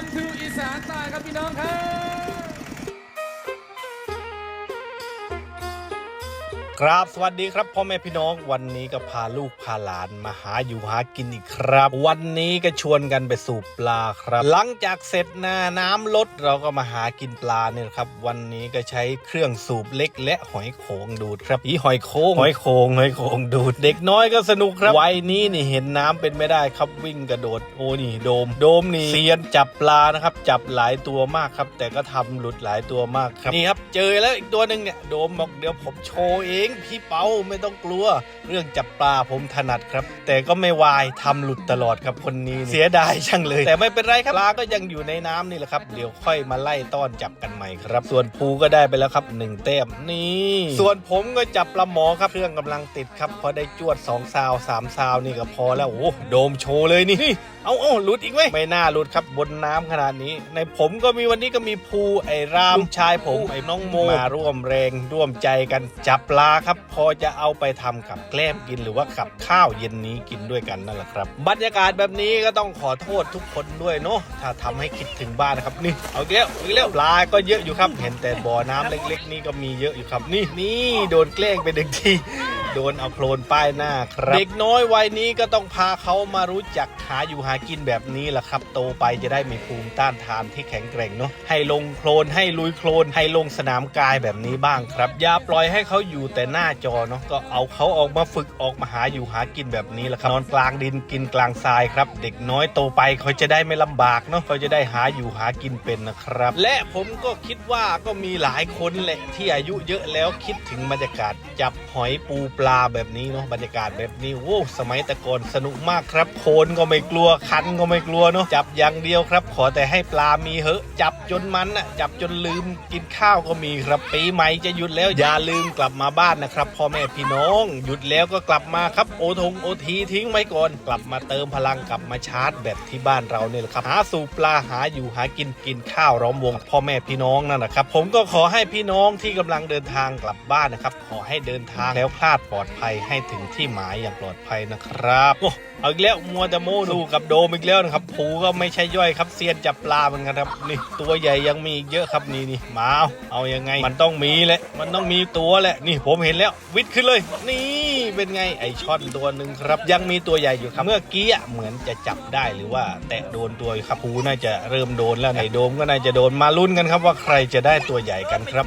วันทูอีสานใต้ครับพี่น้องครับ ครับสวัสดีครับพ่อแม่พี่น้องวันนี้ก็พาลูกพาหลานมาหาอยู่หากินอีกครับ วันนี้ก็ชวนกันไปสูบปลาครับ หลังจากเสร็จนาน้ำลดเราก็มาหากินปลาเนี่ยครับ วันนี้ก็ใช้เครื่องสูบเล็ก และหอยโขงดูดครับอีหอยโขงหอยโขงหอยโขงดูด เด็กน้อยก็สนุกครับวัยนี้นี่เห็นน้ำเป็นไม่ได้ครับวิ่งกระโดดโอ้นี่โดม โดมนี่เซียนจับปลานะครับ จับหลายตัวมากครับ แต่ก็ทำหลุดหลายตัวมากครับนี่ครับ เจอแล้วอีกตัวหนึ่งเนี่ยโดมบอกเดี๋ยวผมโชว์เองพี่เปาไม่ต้องกลัว เรื่องจับปลาผมถนัดครับ แต่ก็ไม่วายทำหลุดตลอดครับคนนี้เนี่ยเสียดายช่างเลย แต่ไม่เป็นไรครับปลาก็ยังอยู่ในน้ำนี่แหละครับ เดี๋ยวค่อยมาไล่ต้อนจับกันใหม่ครับ ส่วนภูก็ได้ไปแล้วครับหนึ่งแต้มนี่ ส่วนผมก็จับปลาหมอครับเครื่องกำลังติดครับพอได้จวดสองซาวสามซาวนี่ก็พอแล้วโอ้โดมโชว์เลยนี่เอาเอาหลุดอีกไหมไม่น่าหลุดครับบนน้ำขนาดนี้ ในผมก็มีวันนี้ก็มีภูไอ้รามลูกชายผมไอ้น้องโมมาร่วมแรงร่วมใจกันจับปลาครับ พอจะเอาไปทำกับแกล้มกินหรือว่ากับข้าวเย็นนี้กินด้วยกันนั่นแหละครับ บรรยากาศแบบนี้ก็ต้องขอโทษทุกคนด้วยเนาะถ้าทำให้คิดถึงบ้านนะครับนี่เอาอีกแล้วเอาอีกแล้วปลาก็เยอะอยู่ครับ เห็นแต่บ่อน้ำเล็ก ๆ นี่ก็มีเยอะอยู่ครับ นี่นี่โดนแกล้งไปหนึ่งที โดนเอาโคลนป้ายหน้าครับ เด็กน้อยวัยนี้ก็ต้องพาเขามารู้จักหาอยู่หากินแบบนี้แหละครับ โตไปจะได้มีภูมิต้านทานที่แข็งแกร่งเนาะให้ลงโคลนให้ลุยโคลนให้ลงสนามกายแบบนี้บ้างครับอย่าปล่อยให้เขาอยู่แต่หน้าจอเนาะก็เอาเขาออกมาฝึกออกมาหาอยู่หากินแบบนี้แหละครับนอนกลางดินกินกลางทรายครับ เด็กน้อยโตไปเขาจะได้ไม่ลำบากเนาะเขาจะได้หาอยู่หากินเป็นนะครับ และผมก็คิดว่าก็มีหลายคนแหละที่อายุเยอะแล้วคิดถึงบรรยากาศจับหอยปูปลาแบบนี้เนาะบรรยากาศแบบนี้โว้สมัยแต่ก่อนสนุกมากครับ โคนก็ไม่กลัวคันก็ไม่กลัวเนาะจับอย่างเดียวครับ ขอแต่ให้ปลามีเหอะจับจนมันอะจับจนลืมกินข้าวก็มีครับปีใหม่จะหยุดแล้วอย่าลืมกลับมาบ้านนะครับพ่อแม่พี่น้อง หยุดแล้วก็กลับมาครับโอทงโอทีทิ้งไว้ก่อนกลับมาเติมพลังกลับมาชาร์จแบตที่บ้านเราเนี่ยแหละครับหาสู่ปลาหาอยู่หากินกินข้าวร้อมวง พ่อแม่พี่น้องนั่นนะครับผมก็ขอให้พี่น้องที่กำลังเดินทางกลับบ้านนะครับขอให้เดินทางแล้วคลาดปลอดภัยให้ถึงที่หมายอย่างปลอดภัยนะครับโอ้เอาอีกแล้วมัวแต่โมดูกับโดมอีกแล้วนะครับผูก็ไม่ใช่ย่อยครับเซียนจับปลาเหมือนกันครับนี่ตัวใหญ่ยังมีอีกเยอะครับนี่นี่มาเอาเอายังไง มันต้องมีแหละมันต้องมีตัวแหละนี่ผมเห็นแล้ววิทย์ขึ้นเลย นี่เป็นไงไอช่อนตัวหนึ่งครับ ยังมีตัวใหญ่อยู่ครับ เมื่อกี้อะเหมือนจะจับได้หรือว่า แตะโดนตัวอยู่ครับผูน่าจะเริ่มโดนแล้วไอโดมก็น่าจะโดนมาลุ้นกันครับว่าใครจะได้ตัวใหญ่กันครับ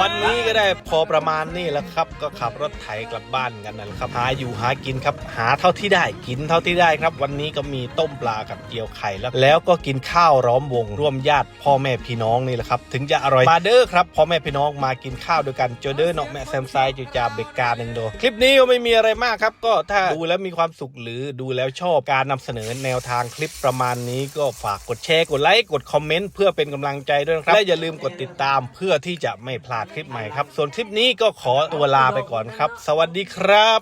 วันนี้ก็ได้พอประมาณนี้แล้วครับ ก็ขับรถไถกลับบ้านกันนั่นแหละครับหาอยู่หากินครับ หาเท่าที่ได้กินเท่าที่ได้ครับ วันนี้ก็มีต้มปลากับเจียวไข่แล้ว แล้วก็กินข้าวร้อมวงร่วมญาติพ่อแม่พี่น้องนี่แหละครับ ถึงจะอร่อยมาเด้อครับพ่อแม่พี่น้องมากินข้าวด้วยกันโจเด้อเนาะแม่แซมไซจูจาเบกกาหนึ่งโดคลิปนี้ก็ไม่มีอะไรมากครับ ก็ถ้าดูแล้วมีความสุขหรือดูแล้วชอบการนำเสนอแนวทางคลิปประมาณนี้ก็ฝากกดแชร์กดไลค์กดคอมเมนต์เพื่อเป็นกำลังใจด้วยครับและอย่าลืมกดติดตามเพื่อที่จะไม่พลาดคลิปใหม่ครับ ส่วนคลิปนี้ก็ขอตัวลาไปก่อนครับ สวัสดีครับ